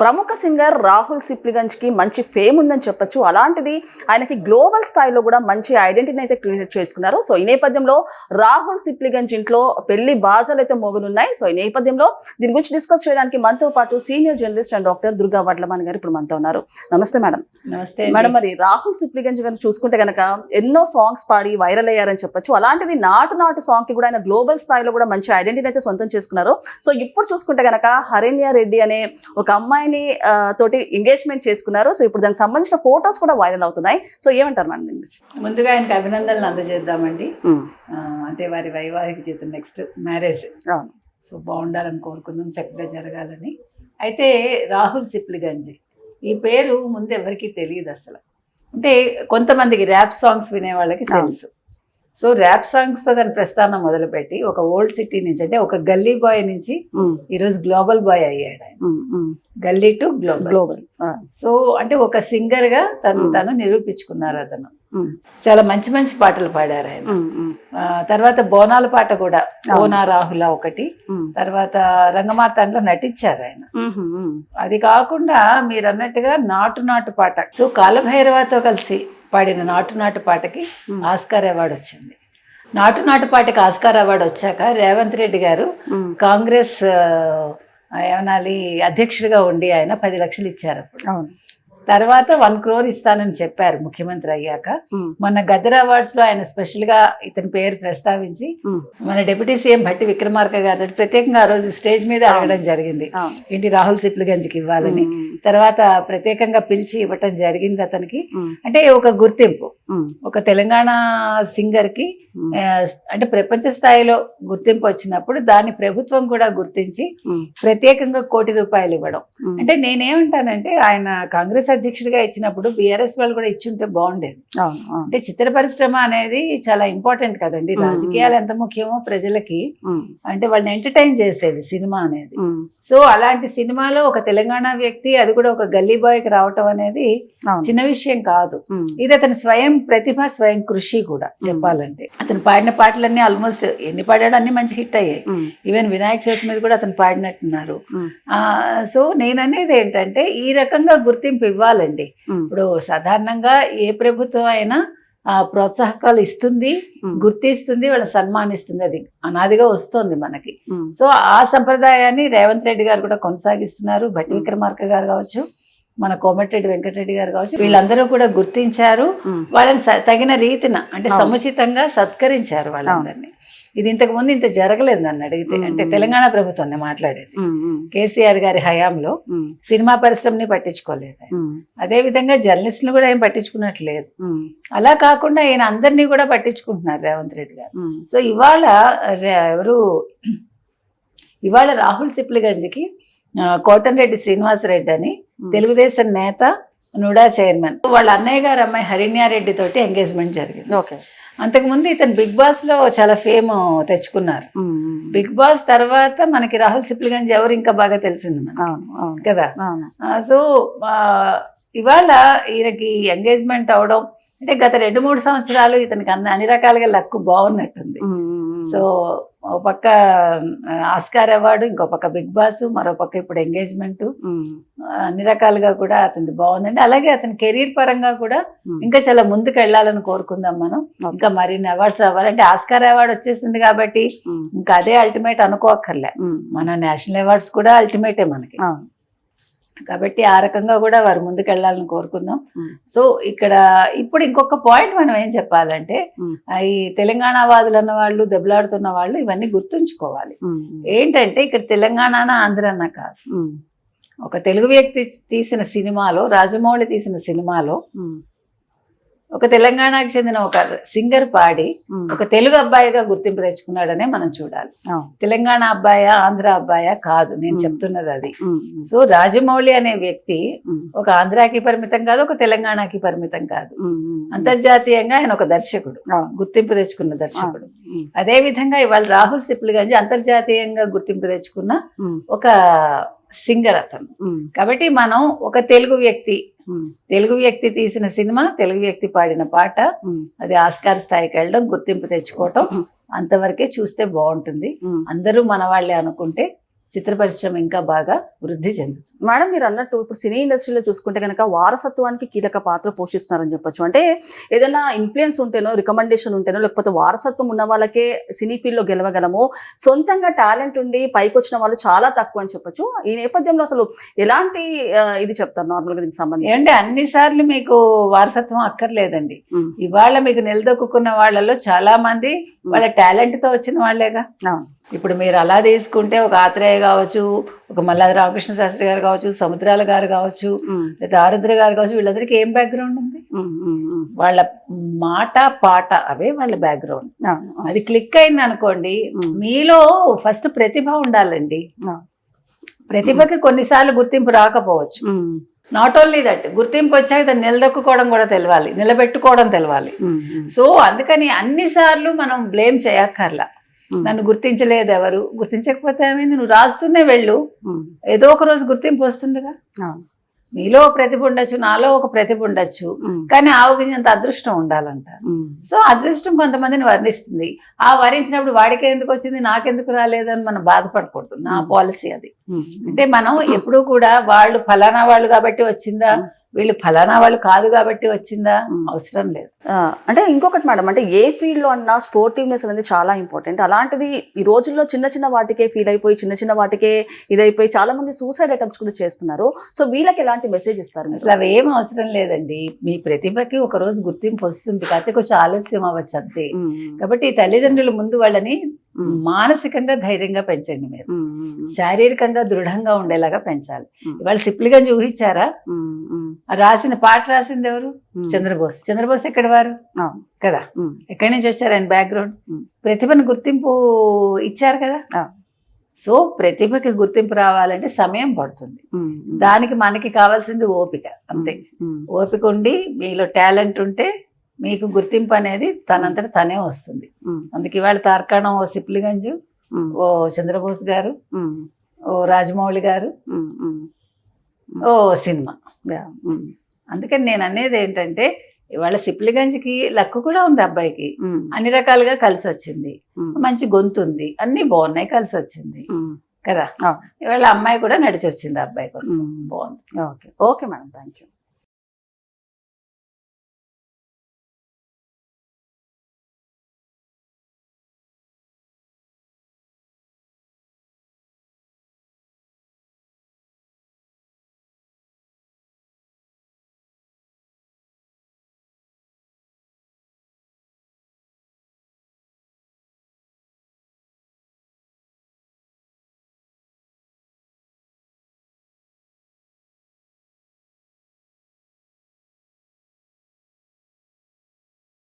ప్రముఖ సింగర్ రాహుల్ సిప్లిగంజ్కి మంచి ఫేమ్ ఉందని చెప్పొచ్చు. అలాంటిది ఆయనకి గ్లోబల్ స్థాయిలో కూడా మంచి ఐడెంటిటీని అయితే క్రియేట్ చేసుకున్నారు. సో ఈ నేపథ్యంలో రాహుల్ సిప్లిగంజ్ ఇంట్లో పెళ్ళి బాజాలు అయితే మోగనున్నాయి. సో ఈ నేపథ్యంలో దీని గురించి డిస్కస్ చేయడానికి మనతో పాటు senior journalist and doctor Durga Vadlamani garu ఇప్పుడు మనతో ఉన్నారు. నమస్తే మేడం. నమస్తే మేడం మరి రాహుల్ సిప్లిగంజ్ గారిని చూసుకుంటే గనక ఎన్నో సాంగ్స్ పాడి వైరల్ అయ్యారని చెప్పొచ్చు. అలాంటిది నాటు నాటు సాంగ్కి కూడా ఆయన గ్లోబల్ స్థాయిలో కూడా మంచి ఐడెంటిటీ అయితే సొంతం చేసుకున్నారు. సో ఇప్పుడు చూసుకుంటే గనక హరేన్య రెడ్డి అనే ఒక అమ్మాయిని ఆ, తోటి ఎంగేజ్మెంట్ చేసుకున్నారు. సో ఇప్పుడు దానికి సంబంధించిన ఫొటోస్ కూడా వైరల్ అవుతున్నాయి. సో ఏమంటారు మేడం దీని ముందుగా ఆయనకి అభినందనలు అందజేద్దామండి. అంటే వారి వైవాహిక జీవితం నెక్స్ట్ మ్యారేజ్. సో బాగుండాలని కోరుకుందాం చక్కగా జరగాలని. అయితే రాహుల్ సిప్లిగంజి ఈ పేరు ముందు ఎవరికి తెలియదు అసలు. అంటే కొంతమందికి ర్యాప్ సాంగ్స్ వినే వాళ్ళకి తెలుసు. సో ర్యాప్ సాంగ్స్తో దాని ప్రస్థానం మొదలుపెట్టి ఒక ఓల్డ్ సిటీ నుంచి అంటే ఒక గల్లీ బాయ్ నుంచి ఈరోజు గ్లోబల్ బాయ్ అయ్యాడు ఆయన. గల్లీ టు గ్లోబల్. గ్లోబల్. సో అంటే ఒక సింగర్గా తను. తను నిరూపించుకున్నారు అతను. చాలా మంచి మంచి పాటలు పాడారు ఆయన. తర్వాత బోనాల పాట కూడా ఓనా రాహుల ఒకటి. తర్వాత రంగమార్తాండలో నటించారు ఆయన. అది కాకుండా మీరు అన్నట్టుగా నాటు నాటు పాట. సో కాలభైరవతో కలిసి పాడిన నాటు నాటు పాటకి ఆస్కార్ అవార్డు వచ్చింది. నాటు నాటు పాటకి ఆస్కార్ అవార్డు వచ్చాక రేవంత్ రెడ్డి గారు కాంగ్రెస్ ఏమనాలి అధ్యక్షుడిగా ఉండి ఆయన పది లక్షలు ఇచ్చారు అప్పుడు. తర్వాత వన్ క్రోర్ ఇస్తానని చెప్పారు ముఖ్యమంత్రి అయ్యాక. మొన్న గద్దర్ అవార్డ్స్లో ఆయన స్పెషల్గా ఇతని పేరు ప్రస్తావించి మన డిప్యూటీ సీఎం భట్టి విక్రమార్క గారు ప్రత్యేకంగా ఆ రోజు స్టేజ్ మీద అడగడం జరిగింది. ఏంటి రాహుల్ సిప్లిగంజ్కి ఇవ్వాలని. ఉమ్, తర్వాత ప్రత్యేకంగా పిలిచి ఇవ్వటం జరిగింది అతనికి. అంటే ఒక గుర్తింపు. ఒక తెలంగాణ సింగర్కి అంటే ప్రపంచ స్థాయిలో గుర్తింపు వచ్చినప్పుడు దాన్ని ప్రభుత్వం కూడా గుర్తించి ప్రత్యేకంగా కోటి రూపాయలు ఇవ్వడం. అంటే నేనేమంటానంటే ఆయన కాంగ్రెస్ అధ్యక్షుడిగా ఇచ్చినప్పుడు బీఆర్ఎస్ వాళ్ళు కూడా ఇచ్చుంటే బాగుండేది. అంటే చిత్ర పరిశ్రమ అనేది చాలా ఇంపార్టెంట్ కదండి. రాజకీయాలు ఎంత ముఖ్యమో ప్రజలకి అంటే వాళ్ళని ఎంటర్టైన్ చేసేది సినిమా అనేది. సో అలాంటి సినిమాలో ఒక తెలంగాణ వ్యక్తి అది కూడా ఒక గల్లీ బాయ్కి రావటం అనేది. చిన్న విషయం కాదు. ఇది అతని స్వయం ప్రతిభ స్వయం కృషి కూడా చెప్పాలంటే. అతను పాడిన పాటలన్నీ ఆల్మోస్ట్ ఎన్ని పాడాడో అన్ని మంచి హిట్ అయ్యాయి. ఈవెన్ వినాయక చవితి మీద కూడా అతను పాడినట్టున్నారు. సో నేను అనేది ఏంటంటే ఈ రకంగా గుర్తింపు ఇవ్వాలండి. ఇప్పుడు సాధారణంగా ఏ ప్రభుత్వం అయినా ఆ, ప్రోత్సాహకాలు ఇస్తుంది గుర్తిస్తుంది వాళ్ళని సన్మానిస్తుంది. అది అనాదిగా వస్తుంది మనకి. సో ఆ సంప్రదాయాన్ని రేవంత్ రెడ్డి గారు కూడా కొనసాగిస్తున్నారు. భట్టి విక్రమార్క గారు కావచ్చు మన కోమటిరెడ్డి వెంకటరెడ్డి గారు కావచ్చు వీళ్ళందరూ కూడా గుర్తించారు. వాళ్ళని తగిన రీతిన అంటే. సముచితంగా సత్కరించారు వాళ్ళందరినీ. ఇది ఇంతకు ముందు ఇంత జరగలేదు నన్ను అడిగితే. అంటే తెలంగాణ ప్రభుత్వం మాట్లాడేది. కేసీఆర్ గారి హయాంలో సినిమా పరిశ్రమని పట్టించుకోలేదు. అదే విధంగా జర్నలిస్టులు కూడా ఏం పట్టించుకున్నట్లేదు అలా కాకుండా ఈయన అందరినీ కూడా పట్టించుకుంటున్నారు రేవంత్ రెడ్డి గారు. సో ఇవాళ ఎవరు ఇవాళ రాహుల్ సిప్లిగంజ్కి ఆ, కోటంరెడ్డి శ్రీనివాసరెడ్డి అని. తెలుగుదేశం నేత నుడా చైర్మన్. వాళ్ళ అన్నయ్య గారు అమ్మాయి హరిణ్యారెడ్డి తోటి ఎంగేజ్మెంట్ జరిగింది. ఓకే. అంతకుముందు ఇతను బిగ్ బాస్లో చాలా ఫేమ్ తెచ్చుకున్నారు. బిగ్ బాస్ తర్వాత మనకి రాహుల్ సిప్లిగంజ్ ఎవరు ఇంకా బాగా తెలిసింది కదా? సో ఇవాళ ఈయనకి ఎంగేజ్మెంట్ అవడం అంటే గత రెండు మూడు సంవత్సరాలు ఇతనికి అన్ని రకాలుగా లక్కు బాగున్నట్టుంది. సో ఒక పక్క ఆస్కార్ అవార్డు ఇంకో పక్క బిగ్ బాస్ మరో పక్క ఇప్పుడు ఎంగేజ్మెంట్. అన్ని రకాలుగా కూడా అతనికి బాగుందండి. అలాగే అతని కెరీర్ పరంగా కూడా ఇంకా చాలా ముందుకు వెళ్ళాలని కోరుకుందాం మనం. ఇంకా మరిన్ని అవార్డ్స్ అవ్వాలంటే ఆస్కార్ అవార్డు వచ్చేసింది కాబట్టి ఇంకా అదే అల్టిమేట్ అనుకోక్కర్లే. ఉమ్, మన నేషనల్ అవార్డ్స్ కూడా అల్టిమేటే మనకి. కాబట్టి ఆ రకంగా కూడా వారు ముందుకు వెళ్ళాలని కోరుకుందాం. సో ఇక్కడ ఇప్పుడు ఇంకొక పాయింట్ మనం ఏం చెప్పాలంటే ఈ తెలంగాణ వాదులు అన్న వాళ్ళు దెబ్బలాడుతున్న వాళ్ళు ఇవన్నీ గుర్తుంచుకోవాలి. ఏంటంటే ఇక్కడ తెలంగాణ ఆంధ్రన్న కాదు. ఒక తెలుగు వ్యక్తి తీసిన సినిమాలో రాజమౌళి తీసిన సినిమాలో ఒక తెలంగాణకు చెందిన ఒక సింగర్ పాడి ఒక తెలుగు అబ్బాయిగా గుర్తింపు తెచ్చుకున్నాడనే మనం చూడాలి. తెలంగాణ అబ్బాయా ఆంధ్ర అబ్బాయా కాదు నేను. చెప్తున్నది అది. సో రాజమౌళి అనే వ్యక్తి ఒక ఆంధ్రాకి పరిమితం కాదు ఒక తెలంగాణకి పరిమితం కాదు. అంతర్జాతీయంగా ఆయన ఒక దర్శకుడు గుర్తింపు తెచ్చుకున్న దర్శకుడు. అదే విధంగా ఇవాళ రాహుల్ సిప్లిగంజ్ అంతర్జాతీయంగా గుర్తింపు తెచ్చుకున్న ఒక సింగర్ అతను. కాబట్టి మనం ఒక తెలుగు వ్యక్తి తెలుగు వ్యక్తి తీసిన సినిమా తెలుగు వ్యక్తి పాడిన పాట అది ఆస్కార్ స్థాయికి వెళ్ళడం గుర్తింపు తెచ్చుకోవటం అంతవరకే చూస్తే బాగుంటుంది. అందరూ మన వాళ్ళే అనుకుంటే చిత్ర పరిశ్రమ ఇంకా బాగా వృద్ధి చెందుతుంది. మేడం మీరు అన్నట్టు ఇప్పుడు సినీ ఇండస్ట్రీలో చూసుకుంటే కనుక వారసత్వానికి కీలక పాత్ర పోషిస్తున్నారని చెప్పొచ్చు. అంటే ఏదైనా ఇన్ఫ్లుయెన్స్ ఉంటేనో రికమెండేషన్ ఉంటేనో లేకపోతే వారసత్వం ఉన్న వాళ్ళకే సినీ ఫీల్డ్లో గెలవగలము సొంతంగా టాలెంట్ ఉండి పైకి వచ్చిన వాళ్ళు చాలా తక్కువ అని చెప్పొచ్చు. ఈ నేపథ్యంలో అసలు ఎలాంటి ఇది చెప్తారు నార్మల్గా దీనికి సంబంధించి? ఏంటంటే అన్ని సార్లు మీకు వారసత్వం అక్కర్లేదండి. ఇవాళ మీకు నిలదొక్కున్న వాళ్ళలో చాలా మంది వాళ్ళ టాలెంట్తో వచ్చిన వాళ్ళేగా. ఇప్పుడు మీరు అలా తీసుకుంటే ఒక ఆత్రేయ కావచ్చు ఒక మల్లాది రామకృష్ణ శాస్త్రి గారు కావచ్చు సముద్రాల గారు కావచ్చు లేదా ఆరుద్ర గారు కావచ్చు వీళ్ళందరికీ ఏం బ్యాక్గ్రౌండ్ ఉంది? వాళ్ళ మాట పాట అవే వాళ్ళ బ్యాక్గ్రౌండ్. అది క్లిక్ అయింది అనుకోండి. మీలో ఫస్ట్ ప్రతిభ ఉండాలండి. ప్రతిభకి కొన్నిసార్లు గుర్తింపు రాకపోవచ్చు. నాట్ ఓన్లీ దట్ గుర్తింపు వచ్చాక దాన్ని నిలదొక్కుకోవడం కూడా తెలవాలి నిలబెట్టుకోవడం ఉమ్, సో అందుకని అన్నిసార్లు మనం బ్లేమ్ చేయక్కర్లా. నన్ను గుర్తించలేదు ఎవరు. గుర్తించకపోతే ఏమైంది? నువ్వు రాస్తూనే వెళ్ళు. ఏదో ఒక రోజు గుర్తింపు వస్తుందిగా. అవును. మీలో ప్రతిభ ఉండొచ్చు నాలో ఒక ప్రతిభ ఉండొచ్చు. కానీ ఆవుకింత అదృష్టం ఉండాలంట. సో అదృష్టం కొంతమందిని వర్ణిస్తుంది. ఆ వరించినప్పుడు వాడికి ఎందుకు వచ్చింది నాకెందుకు రాలేదని మనం బాధపడకూడదు. నా పాలసీ అది. అంటే మనం ఎప్పుడూ కూడా వాళ్ళు ఫలానా వాళ్ళు కాబట్టి వచ్చిందా? వీళ్ళు ఫలానా వాళ్ళు కాదు కాబట్టి వచ్చిందా. అవసరం లేదు. అంటే ఇంకొకటి మేడం అంటే ఏ ఫీల్డ్లో అన్నా స్పోర్టివ్నెస్ అనేది చాలా ఇంపార్టెంట్. అలాంటిది ఈ రోజుల్లో చిన్న చిన్న వాటికే ఫీల్ అయిపోయి చిన్న చిన్న వాటికే ఇదైపోయి చాలా మంది సూసైడ్ అటెంప్ట్స్ కూడా చేస్తున్నారు. సో వీళ్ళకి ఎలాంటి మెసేజ్ ఇస్తారు అసలు అవి ఏం అవసరం లేదండి. మీ ప్రతిభకి ఒక రోజు గుర్తింపు వస్తుంది. కాకపోతే కొంచెం ఆలస్యం అవ్వచ్చు అంతే. కాబట్టి తల్లిదండ్రుల ముందు వాళ్ళని మానసికంగా ధైర్యంగా పెంచండి మీరు. శారీరకంగా దృఢంగా ఉండేలాగా పెంచాలి. ఇవాళ సిప్లిగా చూపించారా? రాసిన పాట రాసింది ఎవరు? చంద్రబోస్. చంద్రబోస్ ఎక్కడి వారు. కదా. ఎక్కడి నుంచి వచ్చారు ఆయన బ్యాక్గ్రౌండ్. ప్రతిభను గుర్తింపు ఇచ్చారు కదా. సో ప్రతిభకి గుర్తింపు రావాలంటే సమయం పడుతుంది. దానికి మనకి కావాల్సింది ఓపిక అంతే. ఓపిక ఉండి మీలో టాలెంట్ ఉంటే మీకు గుర్తింపు అనేది తనంతట తనే వస్తుంది. అందుకే ఇవాళ తార్కాణం ఓ సిప్లిగంజు ఓ చంద్రబోస్ గారు ఓ రాజమౌళి గారు ఓ సినిమా. అందుకని నేను అనేది ఏంటంటే ఇవాళ సిప్లిగంజ్కి లక్కు కూడా ఉంది అబ్బాయికి. అన్ని రకాలుగా కలిసి వచ్చింది. మంచి గొంతు ఉంది. అన్ని బాగున్నాయి కలిసి వచ్చింది. కదా. ఇవాళ అమ్మాయి కూడా నడిచి వచ్చింది అబ్బాయి కోసం. బాగుంది. Okay. Okay madam. Thank you